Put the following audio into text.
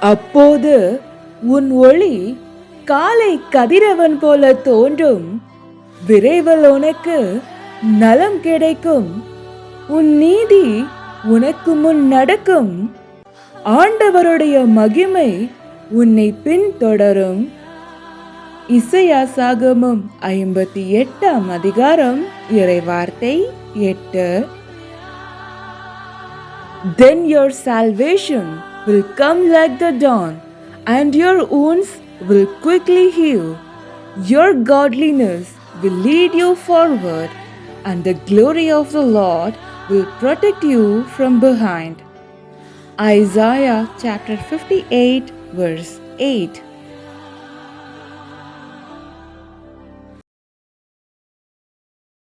அப்போது உன் ஒளி காலை கதிரவன் போல தோன்றும். விரைவில் உனக்கு நலம் கிடைக்கும். உன் நீதி உனக்கு முன் நடக்கும். ஆண்டவருடைய மகிமை உன்னை பின்தொடரும் இசையா சாகமம் ஐம்பத்தி எட்டாம் அதிகாரம் இறைவார்த்தை எட்டு. Then your salvation will come like the dawn, and your wounds will quickly heal. Your godliness will lead you forward, and the glory of the Lord will protect you from behind. Isaiah chapter 58, verse 8.